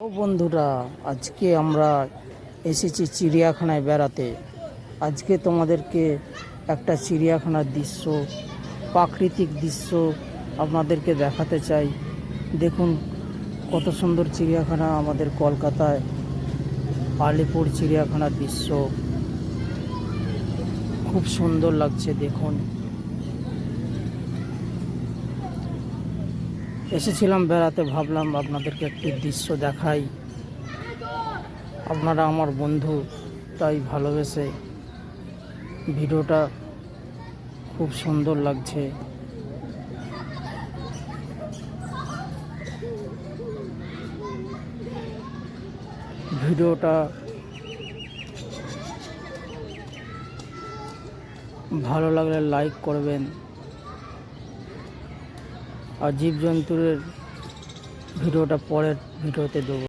ও বন্ধুরা, আজকে আমরা এসেছি চিড়িয়াখানায় বেড়াতে। আজকে তোমাদেরকে একটা চিড়িয়াখানার দৃশ্য, প্রাকৃতিক দৃশ্য আপনাদেরকে দেখাতে চাই। দেখুন কত সুন্দর চিড়িয়াখানা আমাদের কলকাতায়, আলিপুর চিড়িয়াখানার দৃশ্য। খুব সুন্দর লাগছে, দেখুন। এসেছিলাম বেড়াতে, ভাবলাম আপনাদেরকে একটি দৃশ্য দেখাই। আপনারা আমার বন্ধু, তাই ভালোবেসে ভিডিওটা খুব সুন্দর লাগছে। ভিডিওটা ভালো লাগলে লাইক করবেন। আর জীবজন্তুর ভিডিওটা পরের ভিডিওতে দেবো।